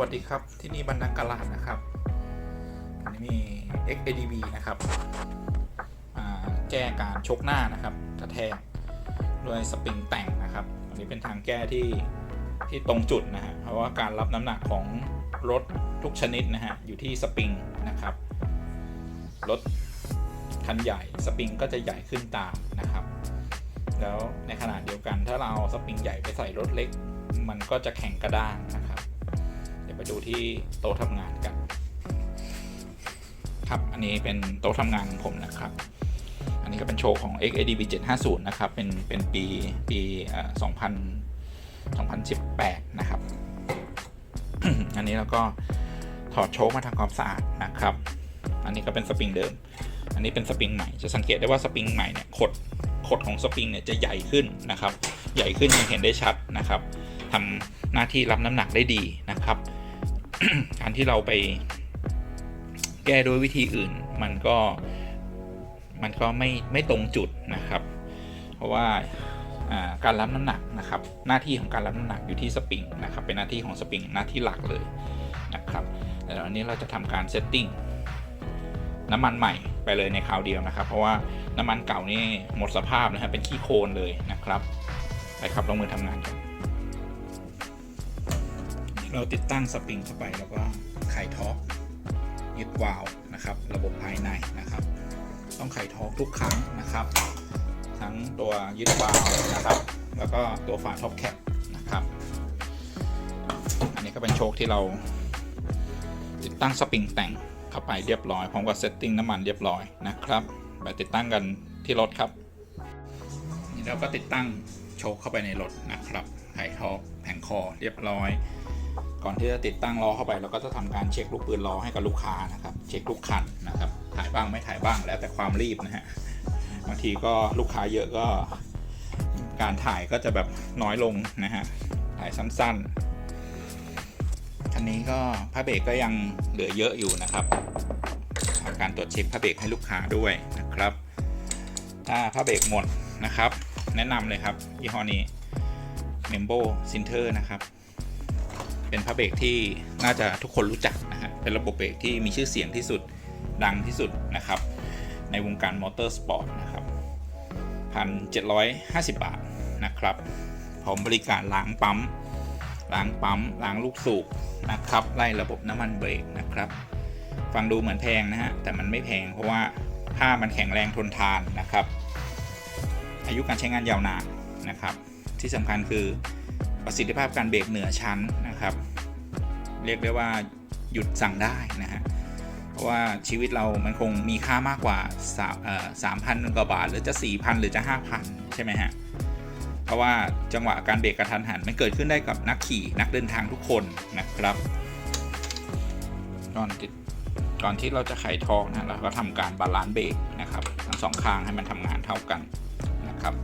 วัสดีครับ ที่นี่บรรณากลาดนะครับอันนี้มี XADB นะครับแก้การชกหน้านะครับกระแทกด้วยสปริงแต่งนะครับ อันนี้เป็นทางแก้ที่ที่ตรงจุดนะฮะเพราะว่าการรับน้ำหนักของรถทุกชนิดนะฮะอยู่ที่สปริงนะครับรถคันใหญ่สปริงก็จะใหญ่ขึ้นตามนะครับ แล้วในขณะเดียวกันถ้าเราเอาสปริงใหญ่ไปใส่รถเล็ก มันก็จะแข็งกระด้างนะ ไปดูที่โต๊ะทำงานกัน ครับ อันนี้เป็นโต๊ะทำงานของผมนะครับ อันนี้ก็เป็นโชว์ของ XADB 750 นะครับ เป็นเป็นปีปีเอ่อ2000 2018 นะครับ อันนี้เราก็ถอดโชคมาทำความสะอาดนะครับ อันนี้ก็เป็นสปริงเดิม อันนี้เป็นสปริงใหม่ จะสังเกตได้ว่าสปริงใหม่เนี่ยขดขดของสปริงเนี่ยจะใหญ่ขึ้นนะครับ ใหญ่ขึ้นยังเห็นได้ชัดนะครับทำหน้าที่รับน้ำหนักได้ดีนะครับ การที่เราไปแก้ด้วยวิธีอื่น มันก็มันก็ไม่ไม่ตรงจุดนะครับ เพราะว่าการรับน้ำหนักนะครับ หน้าที่ของการรับน้ำหนักอยู่ที่สปริงนะครับ เป็นหน้าที่ของสปริงหน้าที่หลักเลยนะครับแต่วันนี้เราจะทำการเซตติ้งน้ำมันใหม่ไปเลยในคราวเดียวนะครับ เพราะว่าน้ำมันเก่านี่หมดสภาพนะครับเป็นขี้โคลนเลยนะครับไปครับลงมือทำงานกัน เราติดตั้งสปริงเข้าไปแล้วก็ไขท็อปยึดวาล์วนะครับ ระบบภายในนะครับ ต้องไขท็อปทุกครั้งนะครับ ทั้งตัวยึดวาล์วนะครับ แล้วก็ตัวฝาท็อปแคปนะครับอันนี้ก็เป็นโชคที่เรา ติดตั้งสปริงแต่งเข้าไปเรียบร้อยพร้อมกับเซตติ้งน้ำมันเรียบร้อยนะครับไปติดตั้งกันที่รถครับนี่เราก็ติดตั้งโชคเข้าไปในรถนะครับไขท็อปแผงคอเรียบร้อย ก่อนที่จะติดตั้งล้อเข้าไปเราก็จะทำการเช็คลูกปืนล้อให้กับลูกค้านะครับ เช็คทุกคันนะครับถ่ายบ้างไม่ถ่ายบ้างแล้วแต่ความรีบนะฮะบางทีก็ลูกค้าเยอะก็ การถ่ายก็จะแบบน้อยลงนะฮะถ่ายสั้นๆคันนี้ก็ผ้าเบรกก็ยังเหลือเยอะอยู่นะครับทำการตรวจเช็คผ้าเบรกให้ลูกค้าด้วยนะครับ ถ้าผ้าเบรกหมดนะครับ แนะนำเลยครับยี่ห้อนี้ m e m b o c i n t e r นะครับ เป็นผ้าเบรกที่น่าจะทุกคนรู้จักนะฮะเป็นระบบเบรกที่มีชื่อเสียงที่สุดดังที่สุดนะครับ ในวงการมอเตอร์สปอร์ตนะครับ1,750 บาทนะครับพร้อมบริการล้างปั๊มล้างปั๊มล้างลูกสูบนะครับไล่ระบบน้ำมันเบรกนะครับ ฟังดูเหมือนแพงนะฮะแต่มันไม่แพงเพราะว่าผ้ามันแข็งแรงทนทานนะครับ อายุการใช้งานยาวนานนะครับ ที่สำคัญคือ ประสิทธิภาพการเบรกเหนือชั้นนะครับ เรียกได้ว่าหยุดสั่งได้นะฮะเพราะว่าชีวิตเรามันคงมีค่ามากกว่าสามพันกว่าบาท หรือจะ4,000หรือจะ5,000ใช่ไหมฮะเพราะว่าจังหวะการเบรกกระทันหันมันเกิดขึ้นได้กับนักขี่นักเดินทางทุกคนนะครับก่อนติดก่อนที่เราจะไขทองนะเราก็ทำการบาลานซ์เบรกนะครับทั้งสองข้างให้มันทำงานเท่ากันนะครับ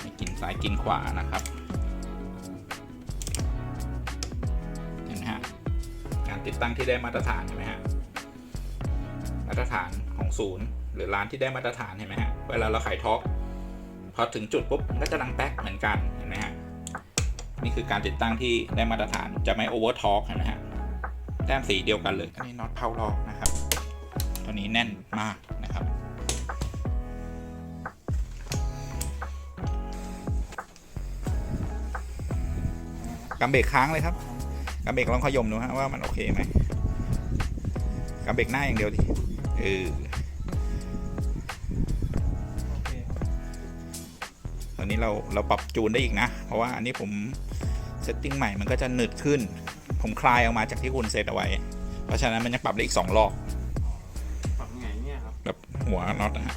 ไม่กินซ้ายกินขวานะครับ ติดตั้งที่ได้มาตรฐานเห็นไหมฮะมาตรฐานของศูนย์หรือร้านที่ได้มาตรฐานเห็นไหมฮะเวลาเราขายท็อกพอถึงจุดปุ๊บก็จะดังแป๊กเหมือนกันเห็นไหมฮะนี่คือการติดตั้งที่ได้มาตรฐานจะไม่โอเวอร์ท็อกเห็นไหมฮะแต้มสีเดียวกันเลยอันนี้น็อตเพาล็อกนะครับ ตัวนี้แน่นมากนะครับกำเบรกค้างเลยครับ กำเบรกลองขยมดูฮะว่ามันโอเคไหมกำเบรกหน้าอย่างเดียวดิเออตอนนี้เราเราปรับจูนได้อีกนะ เพราะว่าอันนี้ผมเซตติ้งใหม่มันก็จะหนึดขึ้น ผมคลายออกมาจากที่คุณเซตเอาไว้ เพราะฉะนั้นมันยังปรับได้อีก2รอบ ปรับไงเนี่ยครับแบบหัวน็อตนะฮะ